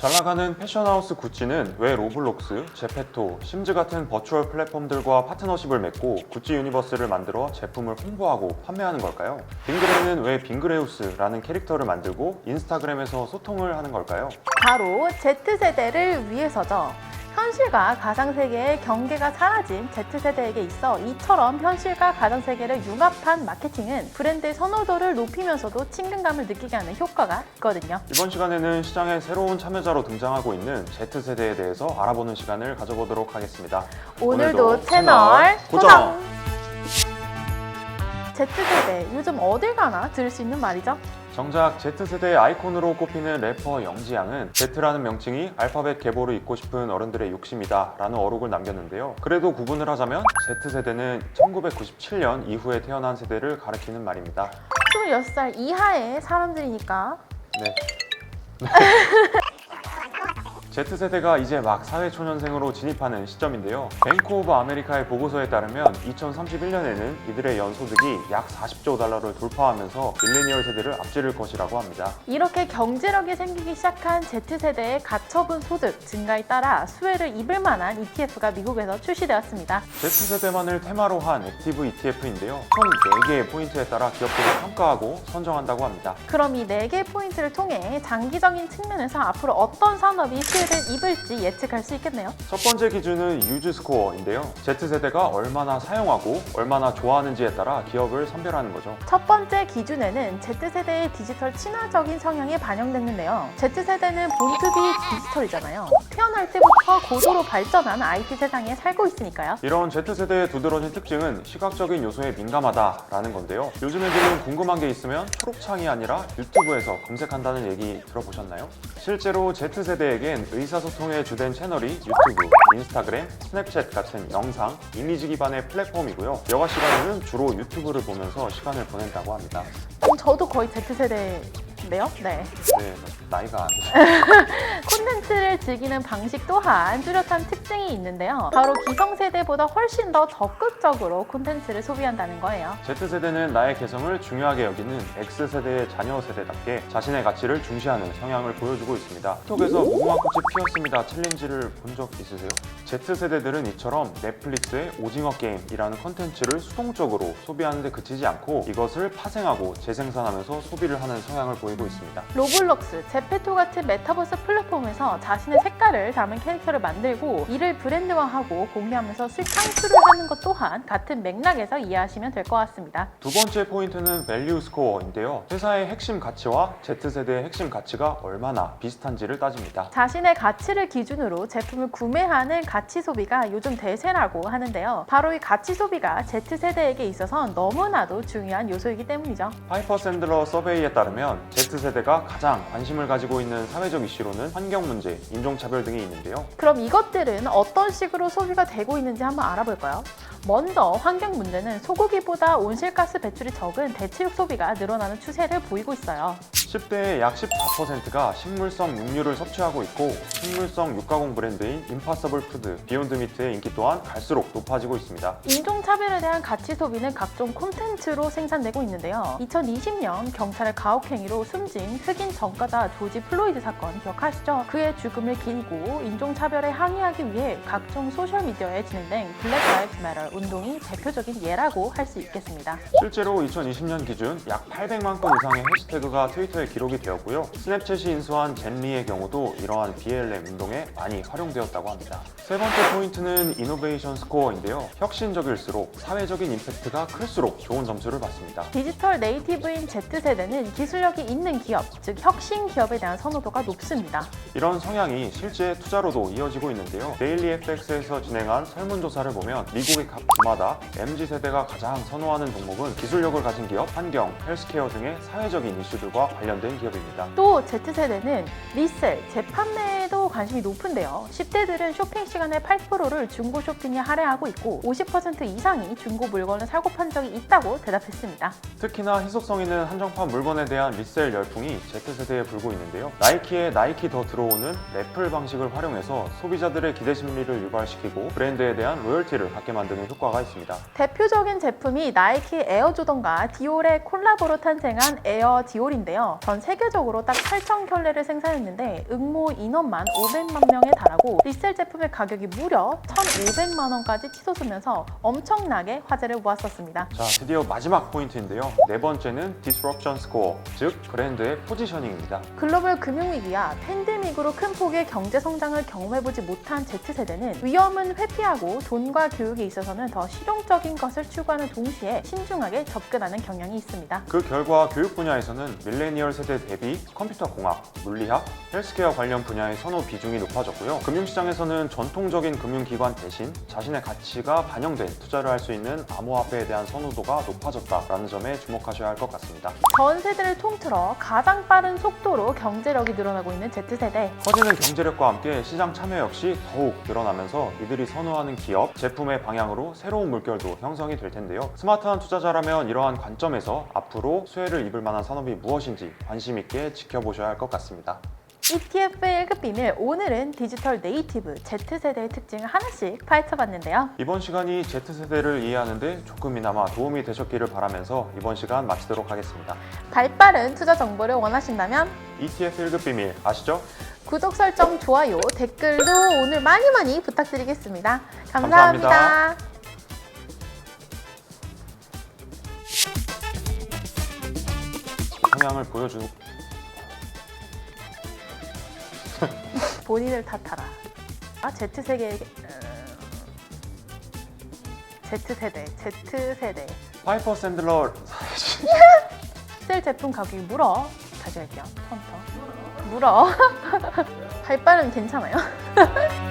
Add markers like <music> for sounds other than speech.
잘 나가는 패션하우스 구찌는 왜 로블록스, 제페토, 심즈 같은 버추얼 플랫폼들과 파트너십을 맺고 구찌 유니버스를 만들어 제품을 홍보하고 판매하는 걸까요? 빙그레는 왜 빙그레우스라는 캐릭터를 만들고 인스타그램에서 소통을 하는 걸까요? 바로 Z세대를 위해서죠. 현실과 가상세계의 경계가 사라진 Z세대에게 있어 이처럼 현실과 가상세계를 융합한 마케팅은 브랜드의 선호도를 높이면서도 친근감을 느끼게 하는 효과가 있거든요. 이번 시간에는 시장에 새로운 참여자로 등장하고 있는 Z세대에 대해서 알아보는 시간을 가져보도록 하겠습니다. 오늘도 채널 고정! Z세대, 요즘 어딜 가나 들을 수 있는 말이죠. 정작 Z세대의 아이콘으로 꼽히는 래퍼 영지양은 Z라는 명칭이 알파벳 계보를 잇고 싶은 어른들의 욕심이다 라는 어록을 남겼는데요. 그래도 구분을 하자면 Z세대는 1997년 이후에 태어난 세대를 가리키는 말입니다. 26살 이하의 사람들이니까 네. <laughs> Z세대가 이제 막 사회초년생으로 진입하는 시점인데요. 뱅크 오브 아메리카의 보고서에 따르면 2031년에는 이들의 연소득이 약 40조 달러를 돌파하면서 밀레니얼 세대를 앞지를 것이라고 합니다. 이렇게 경제력이 생기기 시작한 Z세대의 가처분 소득 증가에 따라 수혜를 입을 만한 ETF가 미국에서 출시되었습니다. Z세대만을 테마로 한 액티브 ETF인데요. 총 4개의 포인트에 따라 기업들을 평가하고 선정한다고 합니다. 그럼 이 4개 포인트를 통해 장기적인 측면에서 앞으로 어떤 산업이 수혜를 입을지 예측할 수 있겠네요. 첫 번째 기준은 유즈 스코어인데요. Z세대가 얼마나 사용하고 얼마나 좋아하는지에 따라 기업을 선별하는 거죠. 첫 번째 기준에는 Z세대의 디지털 친화적인 성향이 반영됐는데요. Z세대는 본투비 디지털이잖아요. 태어날 때부터 고도로 발전한 IT 세상에 살고 있으니까요. 이런 Z세대의 두드러진 특징은 시각적인 요소에 민감하다라는 건데요. 요즘 애들은 궁금한 게 있으면 초록창이 아니라 유튜브에서 검색한다는 얘기 들어보셨나요? 실제로 Z세대에겐 의사소통의 주된 채널이 유튜브, 인스타그램, 스냅챗 같은 영상, 이미지 기반의 플랫폼이고요. 여가 시간에는 주로 유튜브를 보면서 시간을 보낸다고 합니다. 그럼 저도 거의 Z세대 인데요. 네. 네, 나이가 안. <laughs> 콘텐츠를 즐기는 방식 또한 뚜렷한 특징이 있는데요. 바로 기성세대보다 훨씬 더 적극적으로 콘텐츠를 소비한다는 거예요. Z세대는 나의 개성을 중요하게 여기는 X세대의 자녀 세대답게 자신의 가치를 중시하는 성향을 보여주고 있습니다. 틱톡에서 무궁화 꽃이 피었습니다 챌린지를 본 적 있으세요? Z세대들은 이처럼 넷플릭스의 오징어 게임이라는 컨텐츠를 수동적으로 소비하는 데 그치지 않고 이것을 파생하고 재생산하면서 소비를 하는 성향을 보이고 있습니다. 로블록스, 제페토 같은 메타버스 플랫폼에서 자신의 색깔을 담은 캐릭터를 만들고 이를 브랜드화하고 공유하면서 수익 창출을 하는 것 또한 같은 맥락에서 이해하시면 될 것 같습니다. 두 번째 포인트는 밸류 스코어인데요. 회사의 핵심 가치와 Z세대의 핵심 가치가 얼마나 비슷한지를 따집니다. 자신의 가치를 기준으로 제품을 구매하는 가치 소비가 요즘 대세라고 하는데요. 바로 이 가치 소비가 Z세대에게 있어서 너무나도 중요한 요소이기 때문이죠. 파이퍼 샌들러 서베이에 따르면 Z 세대가 가장 관심을 가지고 있는 사회적 이슈로는 환경 문제, 인종차별 등이 있는데요. 그럼 이것들은 어떤 식으로 소비가 되고 있는지 한번 알아볼까요? 먼저 환경 문제는 소고기보다 온실가스 배출이 적은 대체육 소비가 늘어나는 추세를 보이고 있어요. 10대의 약 14%가 식물성 육류를 섭취하고 있고 식물성 육가공 브랜드인 임파서블 푸드, 비욘드 미트의 인기 또한 갈수록 높아지고 있습니다. 인종차별에 대한 가치 소비는 각종 콘텐츠로 생산되고 있는데요. 2020년 경찰의 가혹행위로 숨진 흑인 전과자 조지 플로이드 사건 기억하시죠? 그의 죽음을 기리고 인종차별에 항의하기 위해 각종 소셜미디어에 진행된 블랙 라이브스 매터 운동이 대표적인 예라고 할 수 있겠습니다. 실제로 2020년 기준 약 800만 건 이상의 해시태그가 트위터에 기록이 되었고요. 스냅챗이 인수한 젠리의 경우도 이러한 BLM 운동에 많이 활용되었다고 합니다. 세 번째 포인트는 이노베이션 스코어인데요. 혁신적일수록 사회적인 임팩트가 클수록 좋은 점수를 받습니다. 디지털 네이티브인 Z세대는 기술력이 있는 기업, 즉 혁신 기업에 대한 선호도가 높습니다. 이런 성향이 실제 투자로도 이어지고 있는데요. 데일리 FX에서 진행한 설문조사를 보면 미국의 각 주마다 MZ세대가 가장 선호하는 종목은 기술력을 가진 기업, 환경, 헬스케어 등의 사회적인 이슈들과 관련 된 기업입니다. 또 Z세대는 리셀, 재판매에도 관심이 높은데요. 10대들은 쇼핑 시간의 8%를 중고 쇼핑에 할애하고 있고 50% 이상이 중고 물건을 사고 판 적이 있다고 대답했습니다. 특히나 희소성 있는 한정판 물건에 대한 리셀 열풍이 Z세대에 불고 있는데요. 나이키의 나이키 더 들어오는 래플 방식을 활용해서 소비자들의 기대 심리를 유발시키고 브랜드에 대한 로열티를 갖게 만드는 효과가 있습니다. 대표적인 제품이 나이키 에어조던과 디올의 콜라보로 탄생한 에어 디올인데요. 전 세계적으로 딱 8천 켤레를 생산했는데 응모 인원만 500만 명에 달하고 리셀 제품의 가격이 무려 1,500만 원까지 치솟으면서 엄청나게 화제를 모았었습니다. 자, 드디어 마지막 포인트인데요. 네 번째는 Disruption Score, 즉 브랜드의 포지셔닝입니다. 글로벌 금융위기와 팬데믹으로 큰 폭의 경제 성장을 경험해보지 못한 Z세대는 위험은 회피하고 돈과 교육에 있어서는 더 실용적인 것을 추구하는 동시에 신중하게 접근하는 경향이 있습니다. 그 결과 교육 분야에서는 밀레니얼 세대 대비 컴퓨터 공학, 물리학, 헬스케어 관련 분야의 선호 비중이 높아졌고요. 금융시장에서는 전통적인 금융기관 대신 자신의 가치가 반영된 투자를 할 수 있는 암호화폐에 대한 선호도가 높아졌다라는 점에 주목하셔야 할 것 같습니다. 전 세대를 통틀어 가장 빠른 속도로 경제력이 늘어나고 있는 Z세대. 커지는 경제력과 함께 시장 참여 역시 더욱 늘어나면서 이들이 선호하는 기업, 제품의 방향으로 새로운 물결도 형성이 될 텐데요. 스마트한 투자자라면 이러한 관점에서 앞으로 수혜를 입을 만한 산업이 무엇인지 관심 있게 지켜보셔야 할 것 같습니다. ETF의 1급 비밀, 오늘은 디지털 네이티브 Z세대의 특징을 하나씩 파헤쳐봤는데요. 이번 시간이 Z세대를 이해하는데 조금이나마 도움이 되셨기를 바라면서 이번 시간 마치도록 하겠습니다. 발빠른 투자 정보를 원하신다면 ETF 1급 비밀 아시죠? 구독 설정, 좋아요, 댓글도 오늘 많이 많이 부탁드리겠습니다. 감사합니다. 감사합니다. 성향을 보여주 본인을 탓하라. 아, Z세계에게... Z세대, Z세대. 파이퍼 샌들러 <laughs> 셀 제품 가격이 물어. 다시 할게요. 처음부터. 물어. <laughs> 발빠른 괜찮아요? <laughs>